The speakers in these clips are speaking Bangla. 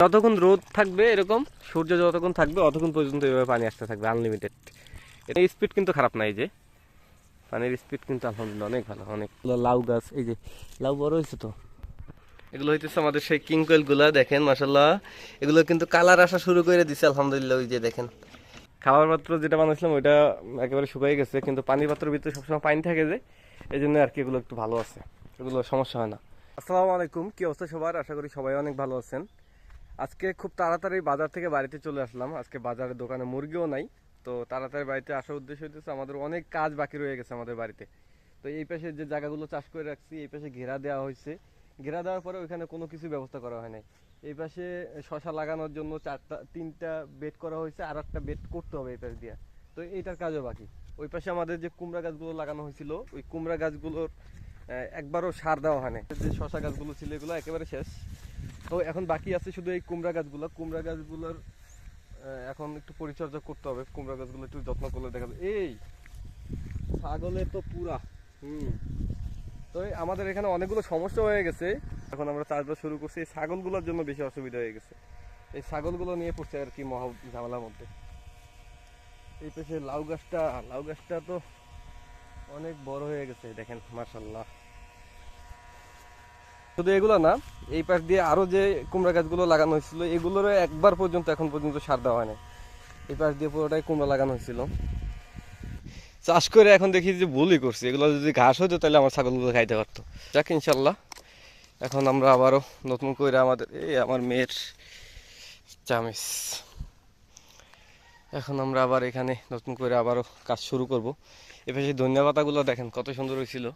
যতক্ষণ রোদ থাকবে এরকম সূর্য যতক্ষণ থাকবে অতক্ষণ পর্যন্ত এভাবে পানি আসতে থাকবে আনলিমিটেড এটা স্পিড কিন্তু খারাপ না এই যে। পানির স্পিড কিন্তু আলহামদুলিল্লাহ অনেক ভালো অনেক। লাউ গাছ এই যে লাউ বড় হয়েছে তো? এগুলো হইতেছে আমাদের সেই কিংকয়েলগুলা দেখেন মাসাল্লাহ এগুলো কিন্তু কালার আসা শুরু করে দিছে আলহামদুলিল্লাহ ওই যে দেখেন। খাবার পাত্র যেটা বানাইছিলাম ওইটা একেবারে শুকাই গেছে কিন্তু পানির পাত্রের ভিতরে সবসময় পানি থাকে যে এই জন্য আর কি এগুলো একটু ভালো আছে। এগুলো সমস্যা হয় না। আসসালামু আলাইকুম কি অবস্থা সবার? আশা করি সবাই অনেক ভালো আছেন। আজকে খুব তাড়াতাড়ি বাজার থেকে বাড়িতে চলে আসলাম। আজকে বাজারের দোকানে মুরগিও নাই। তো তাড়াতাড়ি বাড়িতে আসার উদ্দেশ্য হইতেছে আমাদের অনেক কাজ বাকি রয়ে গেছে আমাদের বাড়িতে। তো এই পাশে যে জায়গাগুলো চাষ করে রাখছি, এই পাশে ঘেরা দেওয়া হয়েছে ঘেরা দেওয়ার পরে ওইখানে কোনো কিছু ব্যবস্থা করা হয় নাই। এই পাশে শশা লাগানোর জন্য চারটা, তিনটা বেড করা হয়েছে আর একটা বেড করতে হবে এই পাশ দিয়ে। তো এইটার কাজও বাকি। ওই পাশে আমাদের যে কুমড়া গাছগুলো লাগানো হয়েছিল ওই কুমড়া গাছগুলোর একবারও সার দেওয়া হয় নাই। যে শশা গাছগুলো ছিল এগুলো একেবারে শেষ। তো এখন বাকি আছে শুধু এই কুমড়া গাছগুলো। কুমড়া গাছগুলোর এখন একটু পরিচর্যা করতে হবে। কুমড়া গাছগুলো একটু যত্ন করলে দেখা যাবে। এই ছাগলের তো পুরা। হুম। তো আমাদের এখানে অনেকগুলো সমস্যা হয়ে গেছে। এখন আমরা চাষবাস শুরু করছি। এই ছাগলগুলোর জন্য বেশি অসুবিধা হয়ে গেছে। এই ছাগলগুলো নিয়ে পড়ছে আর কি মহা ঝামেলার মধ্যে। এই পাশে লাউ গাছটা লাউ গাছটা তো অনেক বড় হয়ে গেছে, দেখেন মার্শাল্লাহ শুধু এগুলো না, এই পাশ দিয়ে আরও যে কুমড়া গাছগুলো লাগানো হয়েছিল এগুলোর একবার পর্যন্ত এখন পর্যন্ত সার দেওয়া হয় না এই পাশ দিয়ে পুরোটাই কুমড়া লাগানো হয়েছিল। চাষ করে এখন দেখি যে ভুলই করছি। এগুলো যদি ঘাস হতো, তাহলে আমার ছাগলগুলো খাইতে পারতো। যাক, ইনশাল্লাহ। এখন আমরা আবারও নতুন করে আমাদের, এই আমার মেয়ের চামিস এখন আমরা আবার এখানে নতুন করে আবারও কাজ শুরু করব। এপাশে ধনিয়া পাতাগুলো দেখেন, কত সুন্দর হয়েছিল।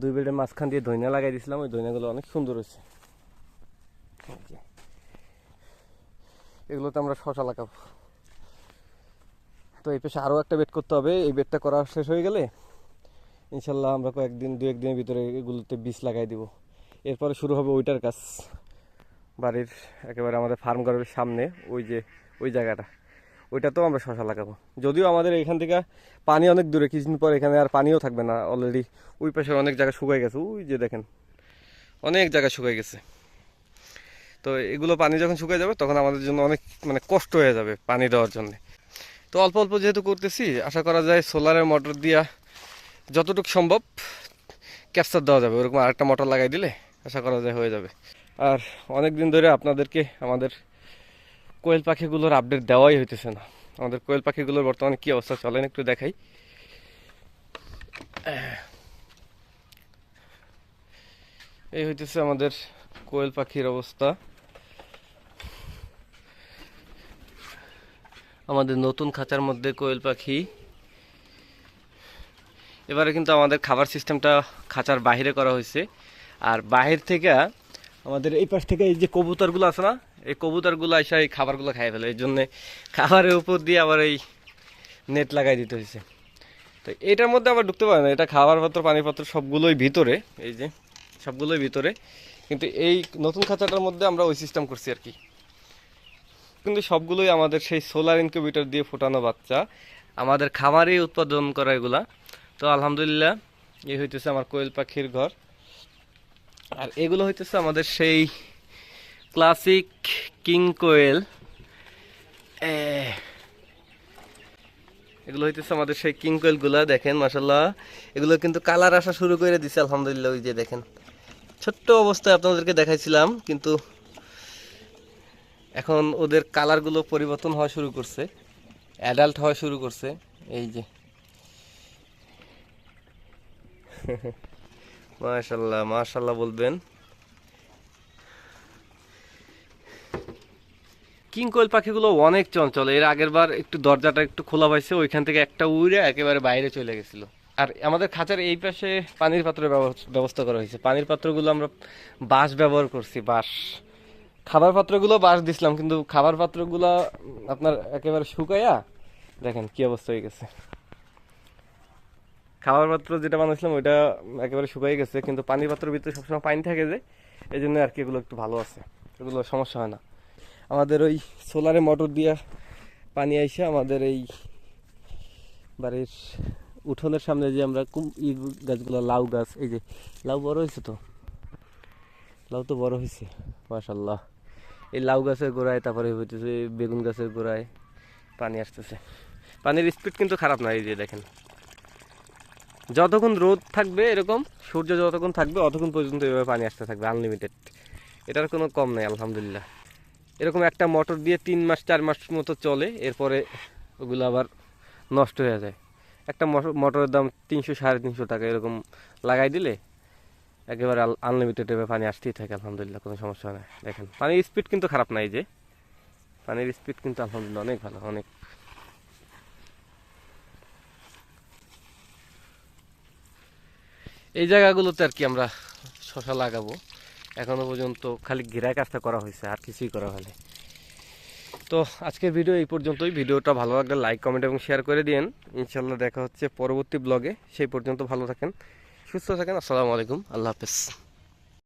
দুই বেডের মাঝখান দিয়ে ধনিয়া লাগাই দিয়েছিলাম ওই ধনিয়াগুলো অনেক সুন্দর হয়েছে। এগুলোতে আমরা শশা লাগাবো। তো এই পেশে আরও একটা বেড করতে হবে, এই বেডটা করা শেষ হয়ে গেলে ইনশাল্লাহ আমরা কয়েকদিন দু একদিনের ভিতরে এগুলোতে বীজ লাগাই দিব। এরপরে শুরু হবে ওইটার কাজ। বাড়ির একেবারে আমাদের ফার্ম ঘরের সামনে, ওই যে, ওই জায়গাটা। ওইটাতেও আমরা শশা লাগাবো। যদিও আমাদের এখান থেকে পানি অনেক দূরে, কিছুদিন পর এখানে আর পানিও থাকবে না অলরেডি ওই পাশে অনেক জায়গা শুকাই গেছে, ওই যে দেখেন, অনেক জায়গা শুকাই গেছে। তো এগুলো পানি যখন শুকিয়ে যাবে, তখন আমাদের জন্য অনেক মানে কষ্ট হয়ে যাবে পানি দেওয়ার জন্য। তো অল্প অল্প যেহেতু করতেছি, আশা করা যায় সোলারের মোটর দিয়া যতটুকু সম্ভব ক্যাপচার দেওয়া যাবে। ওরকম আরেকটা মোটর লাগাই দিলে আশা করা যায় হয়ে যাবে। আর অনেক দিন ধরে আপনাদেরকে আমাদের কোয়েল পাখিগুলোর আপডেট দেওয়াই হইতেছে না। আমাদের কোয়েল পাখিগুলোর বর্তমানে কি অবস্থা চলেন একটু দেখাই। এই হইতেছে আমাদের কোয়েল পাখির অবস্থা। আমাদের নতুন খাঁচার মধ্যে কোয়েল পাখি। এবারে কিন্তু আমাদের খাবার সিস্টেমটা খাঁচার বাইরে করা হয়েছে আর বাহির থেকে আমাদের এই পাশ থেকে এই যে কবুতরগুলো আছে না এই কবুতরগুলো এসে এই খাবারগুলো খাই ফেলে। এই জন্যে খাবারের উপর দিয়ে আবার এই নেট লাগাই দিতে হয়েছে তো এটার মধ্যে আবার ঢুকতে পারে না। এটা খাবার পাত্র, পানির পাত্র সবগুলোই ভিতরে, এই যে সবগুলোই ভিতরে। কিন্তু এই নতুন খাঁচাটার মধ্যে আমরা ওই সিস্টেম করছি আর কি। কিন্তু সবগুলোই আমাদের সেই সোলার ইনকিউবেটর দিয়ে ফোটানো বাচ্চা। আমাদের খামারেই উৎপাদন করা এগুলা। তো আলহামদুলিল্লাহ, এই হইতেছে আমার কোয়েল পাখির ঘর। আর এগুলো হইতেছে আমাদের সেই ক্লাসিক কিং কোয়েল এগুলো হইতেছে আমাদের সেই কিং কোয়েলগুলা, দেখেন মাসাল্লাহ এগুলো কিন্তু কালার আসা শুরু করে দিছে, আলহামদুলিল্লাহ, ওই যে দেখেন। ছোট্ট অবস্থায় আপনাদেরকে দেখাইছিলাম, কিন্তু এখন ওদের কালারগুলো পরিবর্তন হওয়া শুরু করছে অ্যাডাল্ট হওয়া শুরু করছে, এই যে। মাশাল্লাহ মাশাল্লাহ বলবেন। কিং কোয়েল পাখিগুলো অনেক চঞ্চল। এর আগের বার একটু দরজাটা একটু খোলা পাইছে, ওইখান থেকে একটা উড়ে একেবারে বাইরে চলে গেছিল। আর আমাদের খাঁচার এই পাশে পানির ব্যবস- ব্যবস্থা করা হয়েছে। পানির পাত্রগুলো আমরা বাঁশ ব্যবহার করছি, বাঁশ। খাবার পাত্রগুলো বাঁশ দিছিলাম, কিন্তু খাবার পাত্রগুলো আপনার একেবারে শুকাইয়া, দেখেন কি অবস্থা হয়ে গেছে। খাবার পাত্র যেটা বানাইছিলাম, ওইটা একেবারে শুকাই গেছে, কিন্তু পানির পাত্রের ভিতরে সবসময় পানি থাকে যে এই জন্য আর কি এগুলো একটু ভালো আছে। এগুলো সমস্যা হয় না। আমাদের ওই সোলারে মোটর দিয়া পানি আইসে আমাদের এই বাড়ির উঠোনের সামনে যে আমরা কুম ই গাছগুলো, লাউ গাছ, এই যে, লাউ বড় হয়েছে তো? লাউ তো বড় হয়েছে মাশাল্লাহ এই লাউ গাছের গোড়ায়, তারপরে হইতেছে বেগুন গাছের গোড়ায় পানি আসতেছে। পানির স্পিড কিন্তু খারাপ না, এই যে দেখেন। যতক্ষণ রোদ থাকবে এরকম, সূর্য যতক্ষণ থাকবে, অতক্ষণ পর্যন্ত এভাবে পানি আসতে থাকবে আনলিমিটেড এটার কোনো কম নেই, আলহামদুলিল্লাহ। এরকম একটা মোটর দিয়ে তিন মাস, চার মাস মতো চলে, এরপরে ওগুলো আবার নষ্ট হয়ে যায়। একটা মোটর- মোটরের দাম তিনশো, সাড়ে তিনশো টাকা এরকম লাগাই দিলে একেবারে আনলিমিটেড এভাবে পানি আসতেই থাকে, আলহামদুলিল্লাহ, কোনো সমস্যা নেই দেখেন, পানির স্পিড কিন্তু খারাপ নাই যে। পানির স্পিড কিন্তু আলহামদুলিল্লাহ অনেক ভালো, অনেক। এই জায়গাগুলোতে আর কি আমরা শশা লাগাবো। এখনও পর্যন্ত খালি ঘেরা কাজটা করা হয়েছে, আর কিছুই করা হয়নি। তো আজকের ভিডিও এই পর্যন্তই। ভিডিওটা ভালো লাগলে লাইক কমেন্ট এবং শেয়ার করে দিন ইনশাল্লাহ দেখা হচ্ছে পরবর্তী ব্লগে সেই পর্যন্ত ভালো থাকেন, সুস্থ থাকেন। আসসালামু আলাইকুম। আল্লাহ হাফেজ।